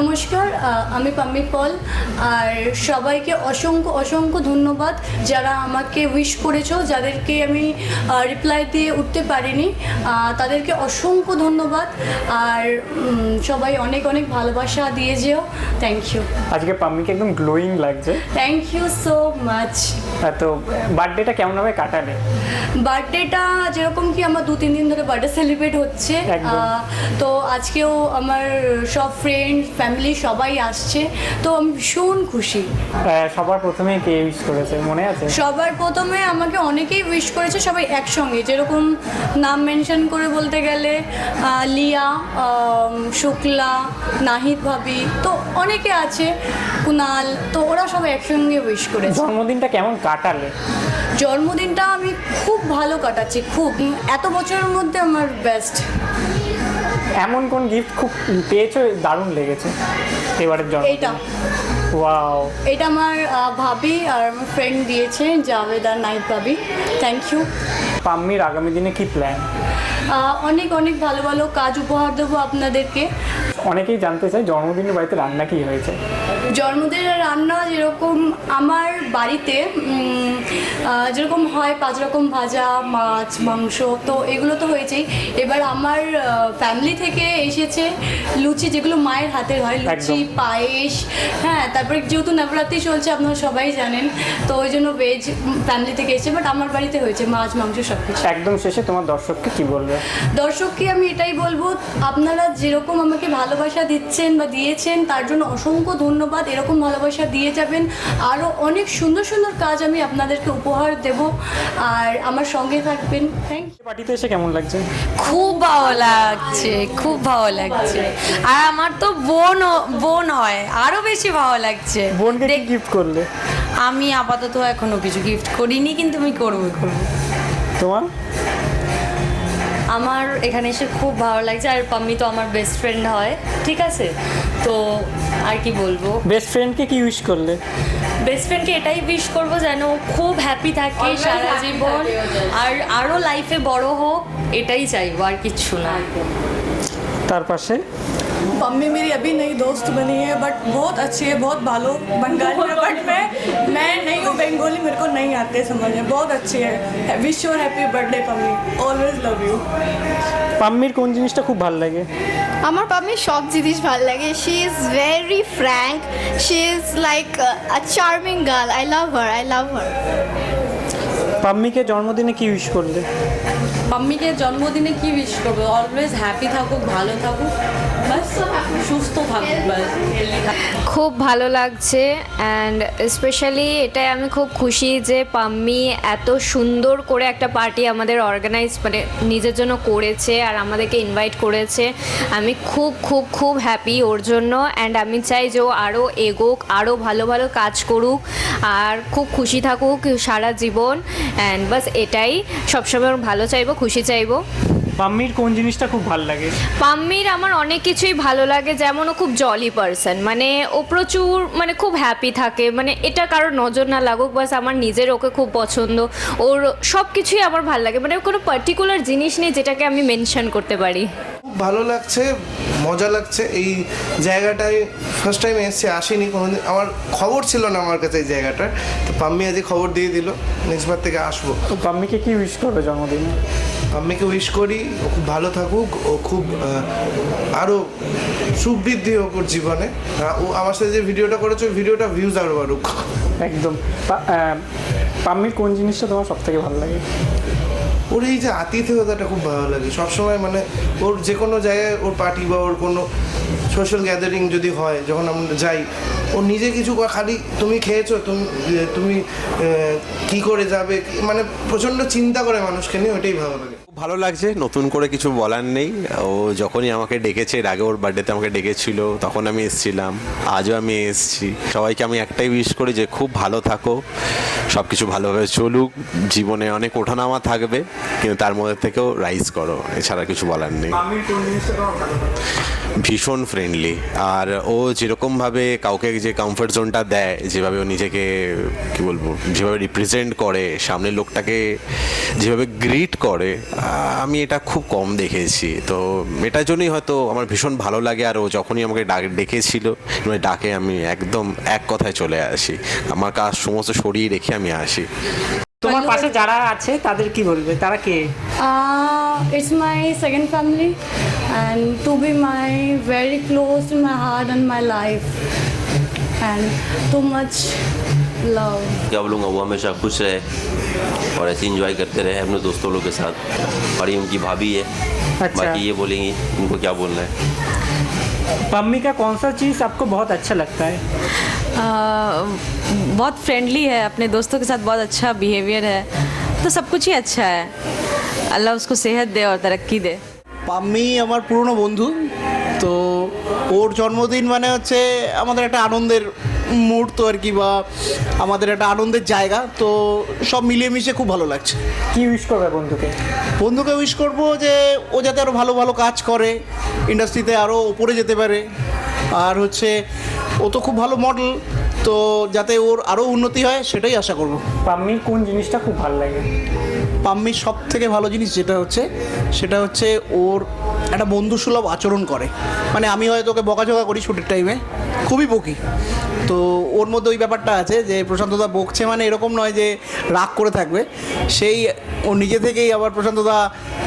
নমস্কার আমি পাম্মি পল আর সবাইকে অসংখ্য অসংখ্য ধন্যবাদ যারা আমাকে উইশ করেছ যাদেরকে আমি রিপ্লাই দিয়ে উঠতে পারিনি। তাদেরকে অসংখ্য ধন্যবাদ আর সবাই অনেক অনেক ভালোবাসা দিয়ে যেও। থ্যাংক ইউ আজকে পাম্মিকে একদম গ্লোয়িং লাগছে। থ্যাংক ইউ সো মাচ তো বার্থডেটা কেমনভাবে কাটালে? বার্থডেটা যেরকম কি আমার দু তিন দিন ধরে বার্থডে সেলিব্রেট হচ্ছে। তো আজকেও আমার সব ফ্রেন্ড ফ্যামিলি সবাই আসছে তো আমি ভীষণ খুশি। সবার প্রথমে কে উইশ করেছে? মনে আছে? সবার প্রথমে আমাকে অনেকেই উইশ করেছে সবাই একসঙ্গে। যেরকম নাম মেনশন করে বলতে গেলে লিয়া শুক্লা নাহিদ ভাবি তো অনেকে আছে কুনাল তো ওরা সবাই একসঙ্গে উইশ করেছে। জন্মদিনটা কেমন কাটালে? জন্মদিনটা আমি খুব ভালো কাটাচ্ছি খুব। এত বছরের মধ্যে আমার বেস্ট এমন কোন গিফট খুব পেয়েছ? দারুণ লেগেছে। এবারের জন্য এইটা। ওয়াও এটা আমার ভাবি আর আমার ফ্রেন্ড দিয়েছে জাভেদ আর নাইট ভাবি। থ্যাংক ইউ পাম্মির আগামী দিনে কি প্ল্যান অনেক অনেক ভালো ভালো কাজ উপহার দেবো আপনাদেরকে। অনেকেই জানতে চায় জন্মদিনের বাড়িতে রান্না কি হয়েছে। জন্মদিনের রান্না যেরকম আমার বাড়িতে যেরকম হয় পাঁচ রকম ভাজা মাছ মাংস তো এগুলো তো হয়েছেই। এবার আমার ফ্যামিলি থেকে এসেছে লুচি যেগুলো মায়ের হাতের হয় লুচি পায়েস হ্যাঁ তারপরে যেহেতু নবরাত্রি চলছে আপনারা সবাই জানেন তো ওই জন্য ভেজ ফ্যামিলি থেকে এসেছে বাট আমার বাড়িতে হয়েছে মাছ মাংস সব কিছু একদম শেষে তোমার দর্শককে কি বলবে? দর্শককে আমি এটাই বলব আপনারা যেরকম আমাকে ভালোবাসা দিচ্ছেন বা দিয়েছেন তার জন্য অসংখ্য ধন্যবাদ। এরকম ভালোবাসা দিয়ে যাবেন। আরও অনেক সুন্দর সুন্দর কাজ আমি আপনাদেরকে উপহার দেব। আর আমার সঙ্গে থাকবেন। থ্যাংক ইউ পার্টিতে এসে কেমন লাগছে? খুব ভালো লাগছে খুব ভালো লাগছে। আর আমার তো বোন বোন হয় আরও বেশি ভালো লাগছে। বোনকে কি গিফট করলে? আমি আপাতত এখনও কিছু গিফট করিনি কিন্তু আমি করব করব। তোমার? আমার এখানে এসে খুব ভালো লাগছে আর পাম্মি তো আমার বেস্ট ফ্রেন্ড হয় ঠিক আছে? তো আর কি বলব? বেস্ট ফ্রেন্ডকে কি উইশ করলে? বেস্ট ফ্রেন্ডকে এটাই উইশ করব যেন ও খুব হ্যাপি থাকে সারা জীবন। আর আরও লাইফে বড় হোক এটাই চাইব আর কিচ্ছু না। তার পাশে? मम्मी मेरी अभी नई दोस्त बनी है बट बहुत अच्छी है बहुत भालो बंगाली है बट मैं मैं नहीं हूँ बंगाली मेरे को नहीं आते समझ में बहुत अच्छी है wish your happy birthday mummy always love you পাম্মির কোন জিনিসটা খুব ভালো লাগে আমার পাম্মির সব জিনিস ভালো লাগে she is very frank she is like a charming girl I love her I love her পাম্মিকে জন্মদিনে কি উইশ করলে? পাম্মিকে জন্মদিনে কি উইশ করব? অলওয়েজ হ্যাপি থাকুক ভালো থাকুক বাস সুস্থ থাকুক বাস থাকুক। খুব ভালো লাগছে অ্যান্ড স্পেশালি এটাই আমি খুব খুশি যে পাম্মি এত সুন্দর করে একটা পার্টি আমাদের অর্গানাইজ মানে নিজের জন্য করেছে আর আমাদেরকে ইনভাইট করেছে। আমি খুব খুব খুব হ্যাপি ওর জন্য অ্যান্ড আমি চাই যে ও আরও এগোক আরও ভালো ভালো কাজ করুক আর খুব খুশি থাকুক সারা জীবন। অ্যান্ড বাস এটাই সবসময় ওর ভালো চাইব খুশি চাইব। পাম্মির কোন জিনিসটা খুব ভালো লাগে? পাম্মির আমার অনেক কিছুই ভালো লাগে যেমন ও খুব জলি পারসন মানে ও প্রচুর মানে খুব হ্যাপি থাকে মানে এটা কারোর নজর না লাগুক বাস আমার নিজের ওকে খুব পছন্দ। ওর সব কিছুই আমার ভালো লাগে মানে কোনো পার্টিকুলার জিনিস নেই যেটাকে আমি মেনশন করতে পারি। ভালো লাগছে মজা লাগছে। এই জায়গাটায় ফার্স্ট টাইম এসেছি আসিনি কোনোদিন। আমার খবর ছিল না আমার কাছে এই জায়গাটার। তো পাম্মি আজকে খবর দিয়ে দিল নেক্সট বার থেকে আসব। তো পাম্মিকে কি উইশ করবে জন্মদিনে? পাম্মিকে উইশ করি ও খুব ভালো থাকুক ও খুব আরও আরও সুবৃদ্ধি হোক ওর জীবনে। ও আমার সাথে যে ভিডিওটা করেছে ওই ভিডিওটা ভিউজ আরও বাড়ুক। একদম। পাম্মির কোন জিনিসটা তোমার সব থেকে ভালো লাগে? ওর এই যে আতিথেয়তাটা খুব ভালো লাগে। সবসময় মানে ওর যে কোনো জায়গায় ওর পার্টি বা ওর কোনো সোশ্যাল গ্যাদারিং যদি হয়, যখন আমরা যাই, ও নিজে কিছু খালি তুমি খেয়েছো, তুমি তুমি কী করে যাবে? মানে প্রচণ্ড চিন্তা করে মানুষকে নিয়ে ওটাই ভালো লাগে। ভালো লাগছে নতুন করে কিছু বলার নেই। ও যখনই আমাকে ডেকেছে এর আগে ওর বার্থডেতে আমাকে ডেকেছিল তখন আমি এসেছিলাম আজও আমি এসেছি। সবাইকে আমি একটাই উইশ করি যে খুব ভালো থাকো সব কিছু ভালোভাবে চলুক জীবনে অনেক ওঠানামা থাকবে কিন্তু তার মধ্যে থেকেও রাইজ করো এছাড়া কিছু বলার নেই। ভীষণ ফ্রেন্ডলি আর ও যেরকমভাবে কাউকে যে কমফর্ট জোনটা দেয় যেভাবে ও নিজেকে কি বলব যেভাবে রিপ্রেজেন্ট করে সামনের লোকটাকে যেভাবে গ্রিট করে আমি এটা খুব কম দেখেছি। তো এটার জন্যই হয়তো আমার ভীষণ ভালো লাগে আর ও যখনই আমাকে ডাক ডেকেছিল মানে ডাকে আমি একদম এক কথায় চলে আসি। আমার কাজ সমস্ত সরিয়ে রেখে আমি আসি। তোমার পাশে যারা আছে তাদের কি বলবে? তারা কে? It's my second family and to be my very close to my heart and my life. And too much love. क्या बोलूँगा वो हमेशा खुश रहे और ऐसे इंजॉय करते रहे अपने दोस्तों लोग के साथ और ये उनकी भाभी है अच्छा। बाकी ये बोलेंगी उनको क्या बोलना है पम्मी का कौन सा चीज़ आपको बहुत अच्छा लगता है बहुत फ्रेंडली है अपने दोस्तों के साथ बहुत अच्छा बिहेवियर है तो सब कुछ ही अच्छा है अल्लाह उसको सेहत दे और तरक्की दे পাম্মি আমার পুরনো বন্ধু তো ওর জন্মদিন মানে হচ্ছে আমাদের একটা আনন্দের মুহূর্ত আর কি বা আমাদের একটা আনন্দের জায়গা তো সব মিলিয়ে মিশে খুব ভালো লাগছে। কি উইশ করবে বন্ধুকে? বন্ধুকে উইশ করব যে ও যাতে আরও ভালো ভালো কাজ করে ইন্ডাস্ট্রিতে আরও ওপরে যেতে পারে। আর হচ্ছে ও তো খুব ভালো মডেল তো যাতে ওর আরও উন্নতি হয় সেটাই আশা করব। পাম্মির কোন জিনিসটা খুব ভালো লাগে? পাম্মির সব থেকে ভালো জিনিস যেটা হচ্ছে সেটা হচ্ছে ওর একটা বন্ধুসুলভ আচরণ করে। মানে আমি হয়তো ওকে বকাঝকা করি ছুটির টাইমে খুবই বকি। তো ওর মধ্যে ওই ব্যাপারটা আছে যে প্রশান্তদা বকছে মানে এরকম নয় যে রাগ করে থাকবে। সেই ও নিজে থেকেই আবার প্রশান্তদা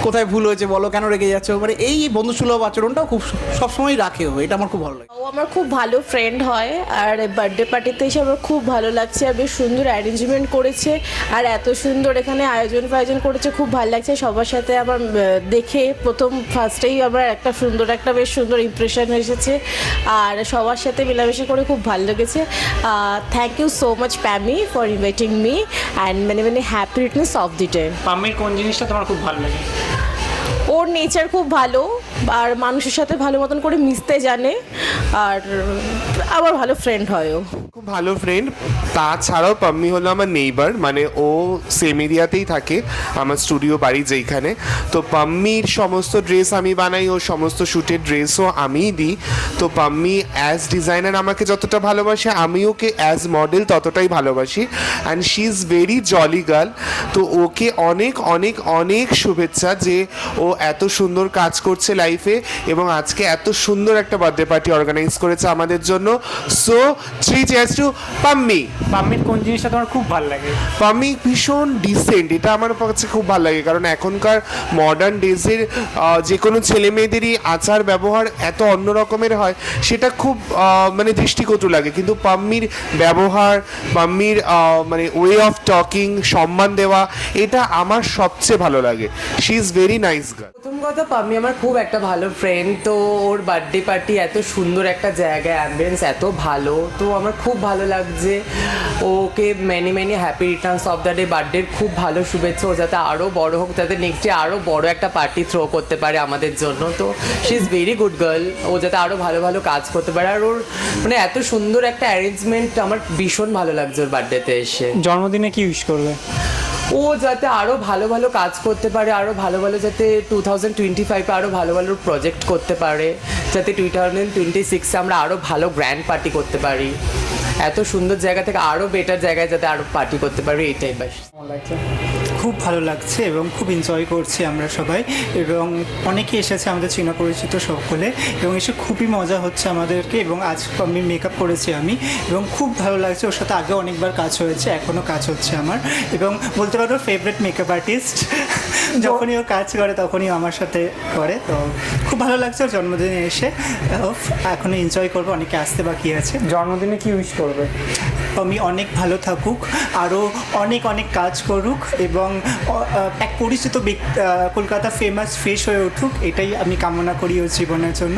কোথায় ভুল হয়েছে বলো, কেন রেগে যাচ্ছে মানে এই বন্ধুসুলভ আচরণটাও খুব সবসময় রাখে ও, এটা আমার খুব ভালো লাগে। ও আমার খুব ভালো ফ্রেন্ড হয় আর বার্থডে পার্টিতে এসে আমার খুব ভালো লাগছে আর বেশ সুন্দর অ্যারেঞ্জমেন্ট করেছে আর এত সুন্দর এখানে আয়োজন ফায়োজন করেছে, খুব ভালো লাগছে। সবার সাথে আমার দেখে প্রথম ফার্স্টেই আমার একটা সুন্দর, একটা বেশ সুন্দর ইমপ্রেশন এসেছে। আর সবার সাথে মেলামেশা করে খুব ভালো লেগেছে। Thank you so much Pammi for inviting me and মানে many happy returns of the day পাম্মির কোন জিনিসটা তোমার খুব ভালো লাগে? ওর নেচার খুব ভালো। আর মানুষের সাথে ভালো মতন করে মিশতে জানে, আর আমার ভালো ফ্রেন্ড হয় ও খুব ভালো ফ্রেন্ড তাছাড়াও পাম্মি হলো আমার নেইবার মানে ও সেম এরিয়াতেই থাকে, আমার স্টুডিও বাড়ি যেইখানে। তো পাম্মির সমস্ত ড্রেস আমি বানাই ও সমস্ত শ্যুটের ড্রেসও আমিই দিই। তো পাম্মি অ্যাজ ডিজাইনার আমাকে যতটা ভালোবাসে, আমি ওকে অ্যাজ মডেল ততটাই ভালোবাসি। And she is very jolly girl তো ওকে অনেক অনেক অনেক শুভেচ্ছা যে ও এত সুন্দর কাজ করছে লাইফে এবং আজকে এত সুন্দর একটা বার্থডে পার্টি অর্গানাইজ করেছে আমাদের জন্য। So three cheers to Pammi পাম্মির কোন জিনিসটা তোমার খুব ভালো লাগে? পাম্মি ভীষণ ডিসেন্ট এটা আমার কাছে খুব ভালো লাগে কারণ এখনকার মডার্ন ডেজের যে কোনো ছেলে মেয়েদেরই আচার ব্যবহার এত অন্য রকমের হয় সেটা খুব মানে দৃষ্টিকটু লাগে। কিন্তু পাম্মির ব্যবহার পাম্মির মানে ওয়ে অফ টকিং সম্মান দেওয়া এটা আমার সবচেয়ে ভালো লাগে। She is very nice girl কথা, পাম্মি আমার খুব একটা ভালো ফ্রেন্ড তো ওর বার্থডে পার্টি এত সুন্দর একটা জায়গা অ্যাম্বিয়েন্স এত ভালো, তো আমার খুব ভালো লাগছে। Okay many many happy returns of the day বার্থডের খুব ভালো শুভেচ্ছা, ও যাতে আরও বড় হোক, যাতে নেক্সট ডে আরও বড় একটা পার্টি থ্রো করতে পারে আমাদের জন্য, তো she is very good girl ও যাতে আরও ভালো ভালো কাজ করতে পারে। আর ওর মানে এত সুন্দর একটা অ্যারেঞ্জমেন্ট আমার ভীষণ ভালো লাগছে ওর বার্থডেতে এসে। জন্মদিনে কি উইশ করবে? ও যাতে আরও ভালো ভালো কাজ করতে পারে আরও ভালো ভালো যাতে টু থাউজেন্ড টোয়েন্টি ফাইভে আরও ভালো ভালো প্রজেক্ট করতে পারে, যাতে টু থাউজেন্ড টোয়েন্টি সিক্সে আমরা আরও ভালো গ্র্যান্ড পার্টি করতে পারি। এত সুন্দর জায়গা থেকে আরও বেটার জায়গায় যাতে আরও পার্টি করতে পারি, এটাই বাস লাগছে খুব ভালো লাগছে এবং খুব এনজয় করছি আমরা সবাই। এবং অনেকে এসেছে আমাদের চেনা পরিচিত সকলে এবং এসে খুবই মজা হচ্ছে আমাদেরকে এবং আজ আমি মেকআপ করেছি আমি এবং খুব ভালো লাগছে। ওর সাথে আগে অনেকবার কাজ হয়েছে এখনও কাজ হচ্ছে আমার। এবং বলতে পারো ফেভারিট মেকআপ আর্টিস্ট যখনই ও কাজ করে তখনই আমার সাথে করে। তো খুব ভালো লাগছে ওর জন্মদিনে এসে। এখনও এনজয় করব অনেকে আসতে বাকি আছে। জন্মদিনে কি উইশ করবে? আমি অনেক ভালো থাকুক, আরও অনেক অনেক কাজ করুক এবং এক পরিচিত কলকাতা ফেমাস ফেস হয়ে উঠুক, এটাই আমি কামনা করি ওর জীবনের জন্য।